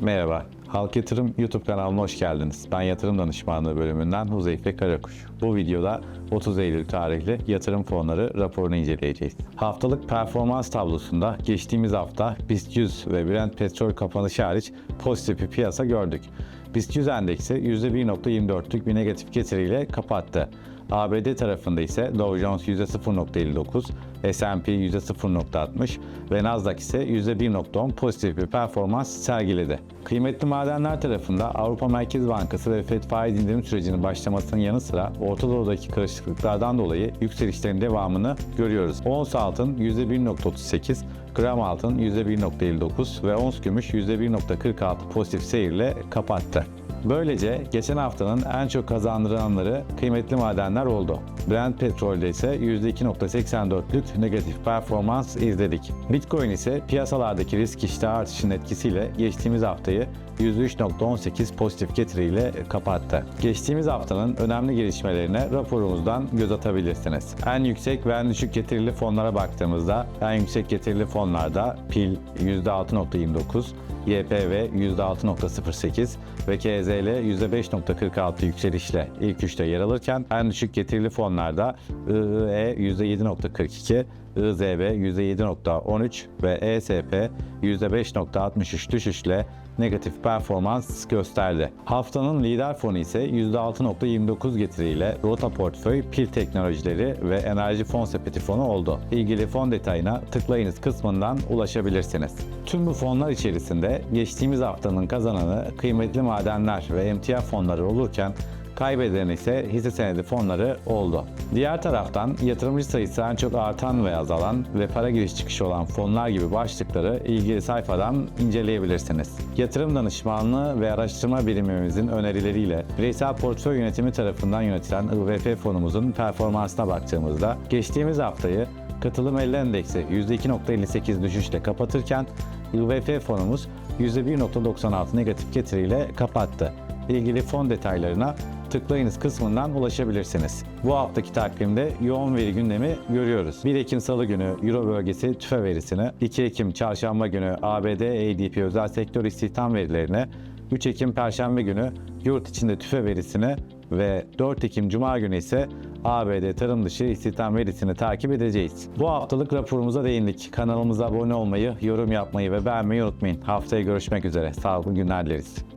Merhaba, Halk Yatırım YouTube kanalına hoş geldiniz. Ben Yatırım Danışmanlığı bölümünden Huzeyfe Karakuş. Bu videoda 30 Eylül tarihli yatırım fonları raporunu inceleyeceğiz. Haftalık performans tablosunda geçtiğimiz hafta BIST 100 ve Brent petrol kapanışı hariç pozitif bir piyasa gördük. BIST 100 endeksi %1.24'lük bir negatif getiriyle kapattı. ABD tarafında ise Dow Jones %0.59, S&P %0.60 ve Nasdaq ise %1.10 pozitif bir performans sergiledi. Kıymetli madenler tarafında Avrupa Merkez Bankası ve FED faiz indirim sürecinin başlamasının yanı sıra Orta Doğu'daki karışıklıklardan dolayı yükselişlerin devamını görüyoruz. Ons altın %1.38, gram altın %1.59 ve ons gümüş %1.46 pozitif seyirle kapattı. Böylece geçen haftanın en çok kazandıranları kıymetli madenler oldu. Brent petrolde ise %2.84'lük negatif performans izledik. Bitcoin ise piyasalardaki risk iştahı artışının etkisiyle geçtiğimiz haftayı %3.18 pozitif getiriyle kapattı. Geçtiğimiz haftanın önemli gelişmelerine raporumuzdan göz atabilirsiniz. En yüksek ve en düşük getirili fonlara baktığımızda en yüksek getirili fonlarda PIL %6.29, YPV %6.08 ve KZL %5.46 yükselişle ilk üçte yer alırken en düşük getirili fonlarda IIE %7.42, IZB %7.13 ve ESP %5.63 düşüşle negatif performans gösterdi. Haftanın lider fonu ise %6.29 getiriyle Rota Portföy, Pil Teknolojileri ve Enerji Fon Sepeti fonu oldu. İlgili fon detayına tıklayınız kısmından ulaşabilirsiniz. Tüm bu fonlar içerisinde geçtiğimiz haftanın kazananı kıymetli madenler ve emtia fonları olurken Kaybeden ise hisse senedi fonları oldu. Diğer taraftan yatırımcı sayısı en çok artan ve azalan ve para giriş çıkışı olan fonlar gibi başlıkları ilgili sayfadan inceleyebilirsiniz. Yatırım danışmanlığı ve araştırma birimimizin önerileriyle bireysel portföy yönetimi tarafından yönetilen IVF fonumuzun performansına baktığımızda geçtiğimiz haftayı katılım 50 endeksi %2.58 düşüşle kapatırken IVF fonumuz %1.96 negatif getiriyle kapattı. İlgili fon detaylarına tıklayınız kısmından ulaşabilirsiniz. Bu haftaki takvimde yoğun veri gündemi görüyoruz. 1 Ekim Salı günü Euro bölgesi tüfe verisini, 2 Ekim Çarşamba günü ABD ADP özel sektör istihdam verilerini, 3 Ekim Perşembe günü yurt içinde tüfe verisini ve 4 Ekim Cuma günü ise ABD tarım dışı istihdam verisini takip edeceğiz. Bu haftalık raporumuza değindik. Kanalımıza abone olmayı, yorum yapmayı ve beğenmeyi unutmayın. Haftaya görüşmek üzere. Sağlıklı günler dileriz.